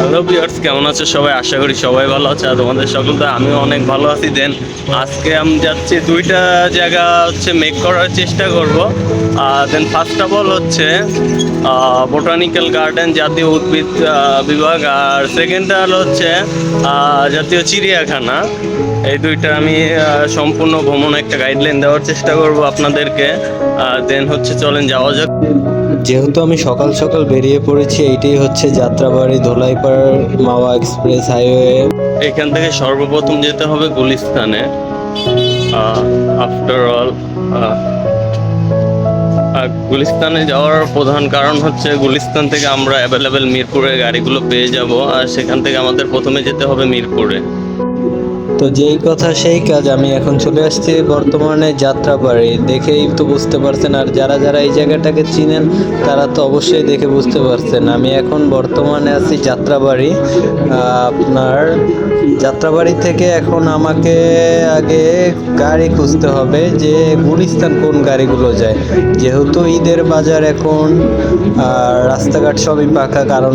Hello viewers কেমন আছো সবাই? আশা করি সবাই ভালো আছে আর তোমাদের তো আমিও অনেক ভালো আছি। দেন আজকে আমি যাচ্ছি দুইটা জায়গা হচ্ছে মেক করার চেষ্টা করব। দেন ফার্স্ট অফ অল হচ্ছে বোটানিক্যাল গার্ডেন জাতীয় উদ্ভিদ বিভাগ। আর সেকেন্ডটা হলো হচ্ছে জাতীয় চিড়িয়াখানা। এই দুইটা আমি সম্পূর্ণ ভ্রমণ একটা গাইডলাইন দেওয়ার চেষ্টা করব আপনাদেরকে। দেন হচ্ছে চলেন যাওয়া যাক। যেহেতু আমি সকাল সকাল বেরিয়ে পড়েছি, এইটাই হচ্ছে যাত্রাবাড়ি ধোলাইপাড় মাওয়া এক্সপ্রেস হাইওয়ে। এখান থেকে সর্বপ্রথম যেতে হবে গুলিস্তানে। আফটার অল গুলিস্তানে যাওয়ার প্রধান কারণ হচ্ছে গুলিস্তান থেকে আমরা অ্যাভেলেবেল মিরপুরের গাড়িগুলো পেয়ে যাব। আর সেখান থেকে আমাদের প্রথমে যেতে হবে মিরপুরে। তো যেই কথা, সেই কাজ আমি এখন চলে আসছি বর্তমানে যাত্রাবাড়ি। দেখেই তো বুঝতে পারছেন, আর যারা যারা এই জায়গাটাকে চিনেন, তারা তো অবশ্যই দেখে বুঝতে পারছেন। আমি এখন বর্তমানে আছি যাত্রাবাড়ি আপনার যাত্রাবাড়ি থেকে এখন আমাকে আগে গাড়ি খুঁজতে হবে যে গুলিস্তান কোন গাড়িগুলো যায়। যেহেতু ঈদের বাজার এখন রাস্তাঘাট সবই পাকা, কারণ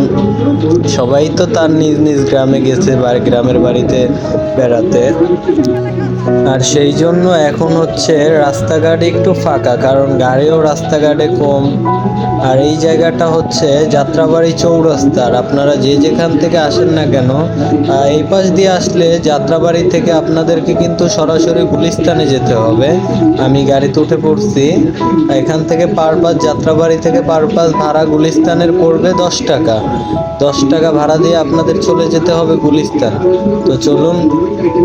সবাই তো তার নিজ নিজ গ্রামে গেছে বা গ্রামের বাড়িতে বেড়াতে। আর সেই জন্য এখন হচ্ছে রাস্তাঘাট একটু ফাঁকা, কারণ গাড়িও রাস্তাঘাটে কম। আর এই জায়গাটা হচ্ছে যাত্রাবাড়ি চৌরাস্তার আপনারা যে যেখান থেকে আসেন না কেন এই পাশ দিয়ে আসলে যাত্রাবাড়ি থেকে আপনাদেরকে কিন্তু সরাসরি গুলিস্তানে যেতে হবে। আমি গাড়িতে উঠে পড়ছি। এখান থেকে পার পাস যাত্রাবাড়ি থেকে পার পাস ভাড়া গুলিস্তানের পড়বে দশ টাকা। দশ টাকা ভাড়া দিয়ে আপনাদের চলে যেতে হবে গুলিস্তান। তো চলুন,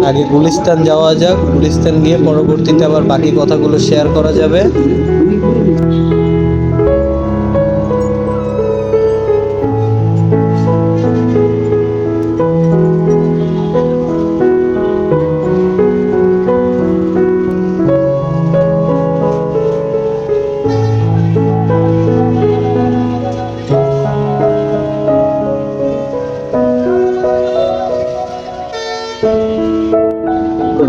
আগে গুলিস্তান যাওয়া যাক। গুলিস্তান গিয়ে পরবর্তীতে আবার বাকি কথাগুলো শেয়ার করা যাবে।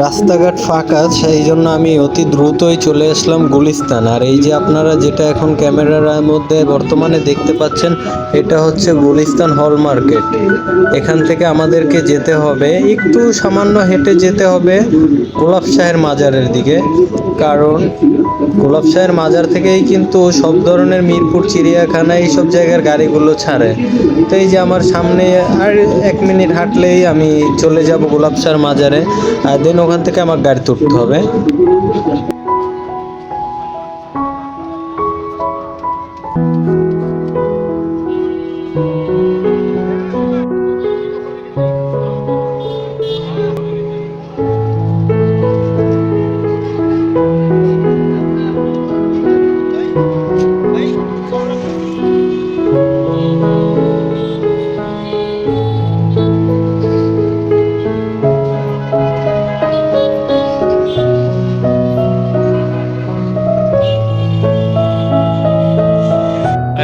রাস্তাঘাট ফাঁকা, সেই জন্য আমি অতি দ্রুতই চলে আসলাম গুলিস্তান। আর এই যে আপনারা যেটা এখন ক্যামেরার মধ্যে বর্তমানে দেখতে পাচ্ছেন, এটা হচ্ছে গুলিস্তান হল মার্কেট। এখান থেকে আমাদেরকে যেতে হবে, একটু সামান্য হেঁটে যেতে হবে গোলাপ শাহের মাজারের দিকে। কারণ গোলাপ শাহের মাজার থেকেই কিন্তু সব ধরনের মিরপুর, চিড়িয়াখানা এইসব জায়গার গাড়িগুলো ছাড়ে। তো এই যে আমার সামনে আর এক মিনিট হাঁটলেই আমি চলে যাব গোলাপ শাহের মাজারে দেন ওখান থেকে আমার গাড়ি তুলতে হবে।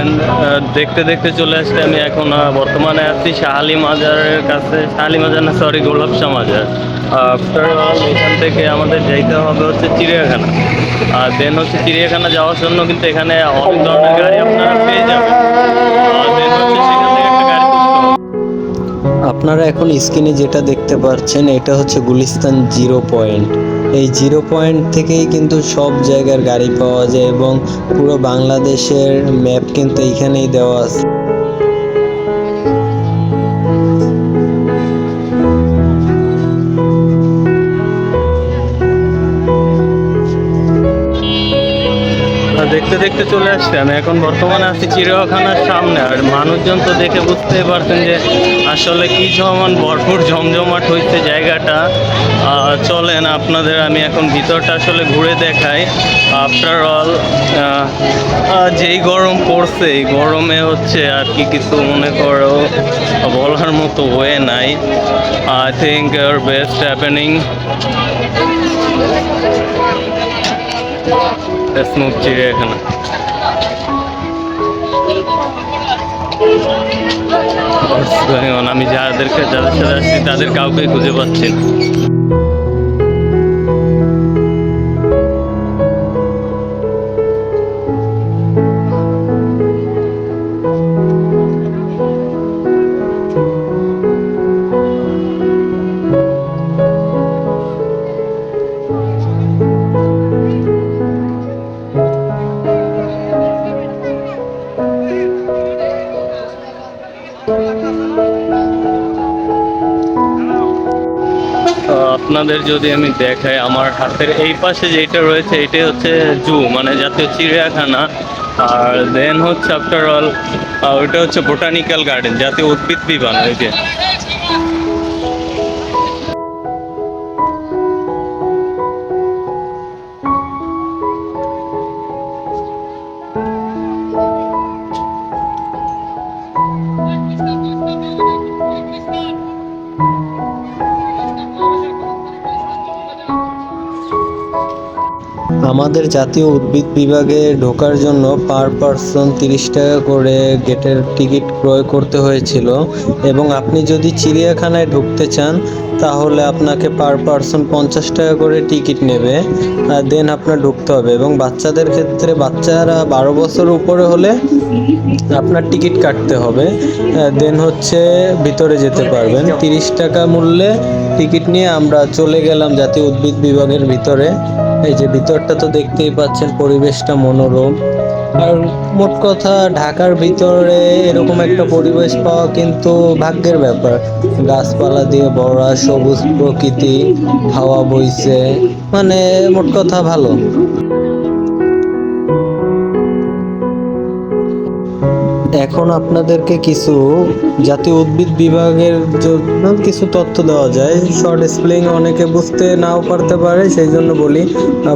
And, আহ, দেখতে দেখতে চলে আসছে আমি এখন বর্তমানে আছি শাহালি মাজারের কাছে। শাহালি মাজার না সরি গোলাপশা মাজার। আফটার অল এখান থেকে আমাদের যাইতে হবে হচ্ছে চিড়িয়াখানা। আর দেন হচ্ছে চিড়িয়াখানা যাওয়ার জন্য কিন্তু এখানে অনেক ধরনের গাড়ি আপনারা পেয়ে যাবেন। আপনারা এখন স্ক্রিনে যেটা দেখতে পাচ্ছেন এটা হচ্ছে গুলিস্তান জিরো পয়েন্ট। এই জিরো পয়েন্ট থেকেই কিন্তু সব জায়গার গাড়ি পাওয়া যায় এবং পুরো বাংলাদেশের ম্যাপ কিন্তু এইখানেই দেওয়া আছে। দেখতে চলে আসছে। আমি এখন বর্তমানে আছি চিড়িয়াখানার সামনে। আর মানুষজন তো দেখে বুঝতেই পারছেন যে আসলে কি সমান ভরপুর জমজমাট হয়েছে জায়গাটা। চলেন আপনাদের আমি এখন ভিতরটা আসলে ঘুরে দেখাই। আফটার অল যেই গরম পড়ছে, এই গরমে হচ্ছে আর কি কিছু মনে করো, বলার মতো ওয়ে নাই। I think your best happening smooth চিড়িয়াখানা on? আমি যাদেরকে যাদের সাথে আসছি তাদের কাউকে খুঁজে পাচ্ছি না আপনাদের যদি আমি দেখাই আমার হাতের এই পাশে যেটা রয়েছে, এটাই হচ্ছে জু মানে জাতীয় চিড়িয়াখানা। আর দেন হচ্ছে আফটার অল ওইটা হচ্ছে বোটানিক্যাল গার্ডেন জাতীয় উদ্ভিদ বিভাগ, ওই যে। আমাদের জাতীয় উদ্ভিদ বিভাগে ঢোকার জন্য পার পার্সন তিরিশ টাকা করে গেটের টিকিট ক্রয় করতে হয়েছিল এবং আপনি যদি চিড়িয়াখানায় ঢুকতে চান, তাহলে আপনাকে পার পার্সন পঞ্চাশ টাকা করে টিকিট নেবে। দেন আপনার ঢুকতে হবে এবং বাচ্চাদের ক্ষেত্রে বাচ্চারা বারো বছর উপরে হলে আপনার টিকিট কাটতে হবে। দেন হচ্ছে ভিতরে যেতে পারবেন। তিরিশ টাকা মূল্যে টিকিট নিয়ে আমরা চলে গেলাম জাতীয় উদ্ভিদ বিভাগের ভিতরে। এই যে ভিতরটা তো দেখতেই পাচ্ছেন, পরিবেশটা মনোরম। আর মোট কথা, ঢাকার ভিতরে এরকম একটা পরিবেশ পাওয়া কিন্তু ভাগ্যের ব্যাপার। গাছপালা দিয়ে ভরা, সবুজ প্রকৃতি, হাওয়া বইছে মানে মোট কথা ভালো। এখন আপনাদেরকে কিছু জাতীয় উদ্ভিদ বিভাগের জন্য কিছু তথ্য দেওয়া যায়। শর্ট স্পেলিং অনেকে বুঝতে নাও পারতে পারে, সেই জন্য বলি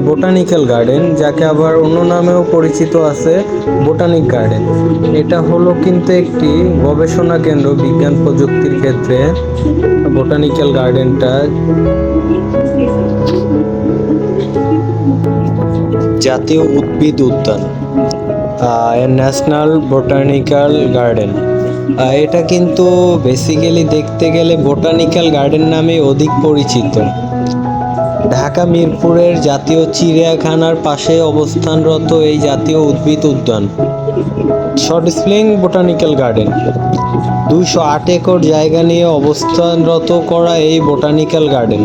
বোটানিক্যাল গার্ডেন যাকে আবার অন্য নামেও পরিচিত আছে বোটানিক গার্ডেন এটা হলো কিন্তু একটি গবেষণা কেন্দ্র, বিজ্ঞান প্রযুক্তির ক্ষেত্রে। বোটানিক্যাল গার্ডেনটা জাতীয় উদ্ভিদ উদ্যান। National botanical garden. এটা কিন্তু বেসিক্যালি দেখতে গেলে বোটানিক্যাল গার্ডেন নামে অধিক পরিচিত। ঢাকা, মিরপুরের জাতীয় চিড়িয়াখানার পাশে অবস্থানরত এই জাতীয় উদ্ভিদ উদ্যান। শর্ট স্প্লিং বোটানিক্যাল গার্ডেন দুইশো আট একর জায়গা নিয়ে অবস্থানরত করা এই বোটানিক্যাল গার্ডেন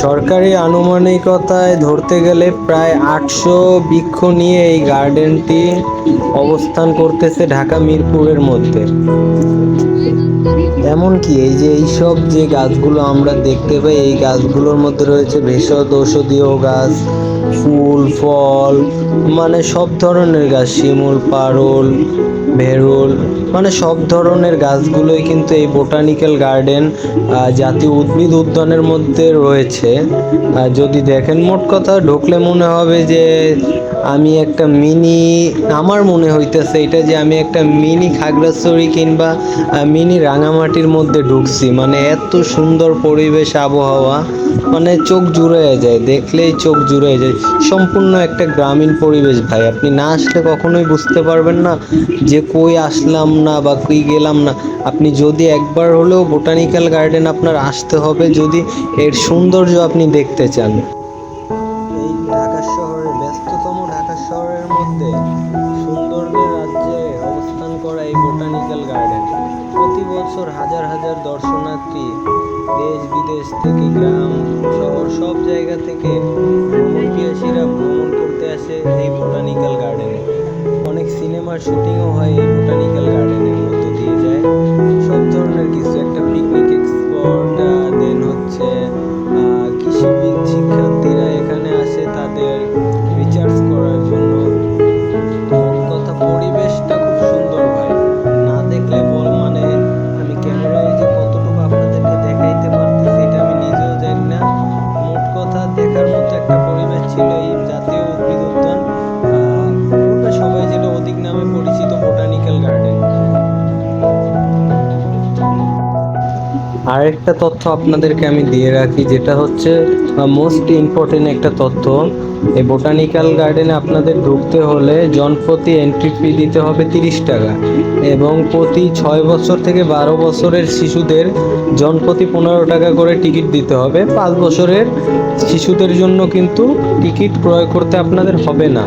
সরকারি আনুমানিকতায় ধরতে গেলে প্রায় আটশো বৃক্ষ নিয়ে এই গার্ডেনটি অবস্থান করতেছে ঢাকা মিরপুরের মধ্যে। এমনকি এই যে এইসব যে গাছগুলো আমরা দেখতে পাই, এই গাছগুলোর মধ্যে রয়েছে ভেষজ ঔষধীয় গাছ, ফুল, ফল মানে সব ধরনের গাছ, শিমুল, পারুল, ভেরুল মানে সব ধরনের গাছগুলোই কিন্তু এই বোটানিক্যাল গার্ডেন জাতীয় উদ্ভিদ উদ্যানের মধ্যে রয়েছে। যদি দেখেন, মোট কথা ঢুকলে মনে হবে যে আমি একটা মিনি, আমার মনে হইতেছে এটা যে আমি একটা মিনি খাগড়াছড়ি কিংবা মিনি রাঙামাটির মধ্যে ঢুকছি। মানে এত সুন্দর পরিবেশ, আবহাওয়া মানে চোখ জুড়ে যায়, দেখলেই চোখ জুড়ে যায়। সম্পূর্ণ একটা গ্রামীণ পরিবেশ ভাই। আপনি না আসলে কখনোই বুঝতে পারবেন না যে কই আসলাম না বা কই গেলাম না। আপনি যদি একবার হলেও বোটানিক্যাল গার্ডেন আপনার আসতে হবে, যদি এর সৌন্দর্য আপনি দেখতে চান। এই ঢাকা শহরের ব্যস্ততম ঢাকা শহরের মধ্যে রাজ্যে অবস্থান করা এই বোটানিক্যাল গার্ডেন হাজার হাজার দর্শনার্থী দেশ বিদেশ থেকে, গ্রাম শহর সব জায়গা থেকে ভ্রমণ ভ্রমণ করতে আসে এই বোটানিক্যাল গার্ডেনে অনেক সিনেমার শুটিংও হয় এই বোটানিক্যাল গার্ডেনের মধ্য দিয়ে যায়। আরেকটা তথ্য আপনাদেরকে আমি দিয়ে রাখি, যেটা হচ্ছে মোস্ট ইম্পর্টেন্ট একটা তথ্য। এই বোটানিক্যাল গার্ডেনে আপনাদের ঢুকতে হলে জনপ্রতি এন্ট্রি ফি দিতে হবে তিরিশ টাকা এবং প্রতি ছয় বছর থেকে বারো বছরের শিশুদের জনপ্রতি পনেরো টাকা করে টিকিট দিতে হবে। পাঁচ বছরের শিশুদের জন্য কিন্তু টিকিট ক্রয় করতে আপনাদের হবে না।